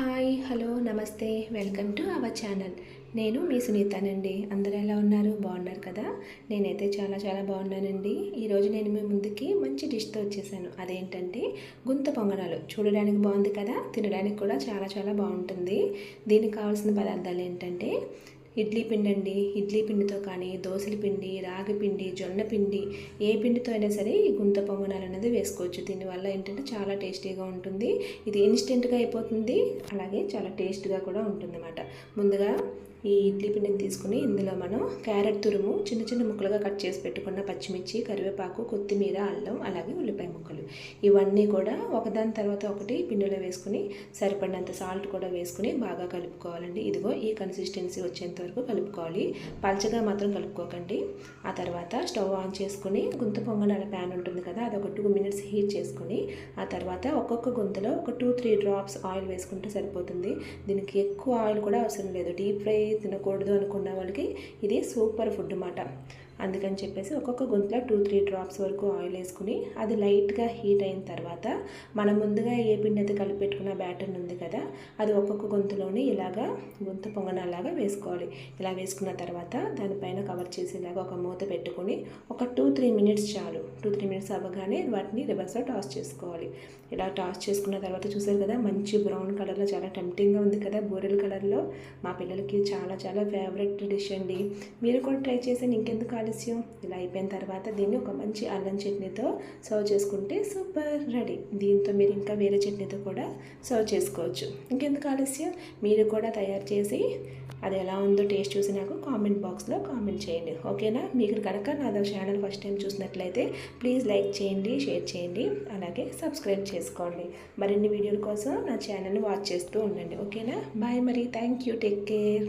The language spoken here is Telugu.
హాయ్ హలో నమస్తే వెల్కమ్ టు అవర్ ఛానల్. నేను మీ సునీతానండి. అందరూ ఎలా ఉన్నారు? బాగున్నారు కదా? నేనైతే చాలా చాలా బాగున్నానండి. ఈరోజు నేను మీ ముందుకి మంచి డిష్తో వచ్చేసాను. అదేంటంటే గుంత పొంగనాలు. చూడడానికి బాగుంది కదా? తినడానికి కూడా చాలా చాలా బాగుంటుంది. దీనికి కావాల్సిన పదార్థాలు ఏంటంటే ఇడ్లీ పిండి అండి ఇడ్లీ పిండితో కానీ దోశల పిండి రాగి పిండి జొన్న పిండి ఏ పిండితో అయినా సరే ఈ గుంత పొంగనాలు అనేది వేసుకోవచ్చు. దీనివల్ల ఏంటంటే చాలా టేస్టీగా ఉంటుంది. ఇది ఇన్స్టెంట్గా అయిపోతుంది. అలాగే చాలా టేస్ట్గా కూడా ఉంటుంది ముందుగా ఈ ఇడ్లీ పిండిని తీసుకుని ఇందులో మనం క్యారెట్ తురుము చిన్న చిన్న ముక్కలుగా కట్ చేసి పెట్టుకున్న పచ్చిమిర్చి కరివేపాకు కొత్తిమీర అల్లం అలాగే ఉల్లిపాయ ముక్కలు. ఇవన్నీ కూడా ఒకదాని తర్వాత ఒకటి పిండిలో వేసుకుని సరిపడినంత సాల్ట్ కూడా వేసుకుని బాగా కలుపుకోవాలండి. ఇదిగో ఈ కన్సిస్టెన్సీ వచ్చేంత వరకు కలుపుకోవాలి. పల్చగా మాత్రం కలుపుకోకండి. ఆ తర్వాత స్టవ్ ఆన్ చేసుకుని గుంత పొంగనాల ప్యాన్ ఉంటుంది కదా అది ఒక టూ మినిట్స్ హీట్ చేసుకుని ఆ తర్వాత ఒక్కొక్క గుంతలో ఒక టూ త్రీ డ్రాప్స్ ఆయిల్ వేసుకుంటే సరిపోతుంది. దీనికి ఎక్కువ ఆయిల్ కూడా అవసరం లేదు. డీప్ ఫ్రై తినకూడదు అనుకున్న వాళ్ళకి ఇది సూపర్ ఫుడ్ అన్నమాట అందుకని చెప్పేసి ఒక్కొక్క గొంతులో టూ త్రీ డ్రాప్స్ వరకు ఆయిల్ వేసుకుని అది లైట్గా హీట్ అయిన తర్వాత మనం ముందుగా ఏ పిండి అయితే కలిపి పెట్టుకున్న బ్యాటర్ ఉంది కదా అది ఒక్కొక్క గొంతులోని ఇలాగా గొంతు పొంగనాలాగా వేసుకోవాలి. ఇలా వేసుకున్న తర్వాత దానిపైన కవర్ చేసేలాగా ఒక మూత పెట్టుకుని ఒక టూ త్రీ మినిట్స్ చాలు. టూ త్రీ మినిట్స్ అవ్వగానే వాటిని రివర్స్లో టాస్ చేసుకోవాలి. ఇలా టాస్ చేసుకున్న తర్వాత చూసారు కదా మంచి బ్రౌన్ కలర్లో చాలా టెంప్టింగ్గా ఉంది కదా బూరెల కలర్లో. మా పిల్లలకి చాలా చాలా ఫేవరెట్ డిష్ అండి. మీరు కూడా ట్రై చేసాను ఇంకెందుకు ఆలస్యం? ఇలా అయిపోయిన తర్వాత దీన్ని ఒక మంచి అల్లం చట్నీతో సర్వ్ చేసుకుంటే సూపర్ రెడీ దీంతో మీరు ఇంకా వేరే చట్నీతో కూడా సర్వ్ చేసుకోవచ్చు. ఇంకెందుకు ఆలస్యం? మీరు కూడా తయారు చేసి అది ఎలా ఉందో టేస్ట్ చూసి నాకు కామెంట్ బాక్స్లో కామెంట్ చేయండి. ఓకేనా మీకు కనుక నా ఛానల్ ఫస్ట్ టైం చూసినట్లయితే ప్లీజ్ లైక్ చేయండి షేర్ చేయండి అలాగే సబ్స్క్రైబ్ చేసుకోండి. మరిన్ని వీడియోల కోసం నా ఛానల్ని వాచ్ చేస్తూ ఉండండి. ఓకేనా? బాయ్ మరి. Thank you. Take care.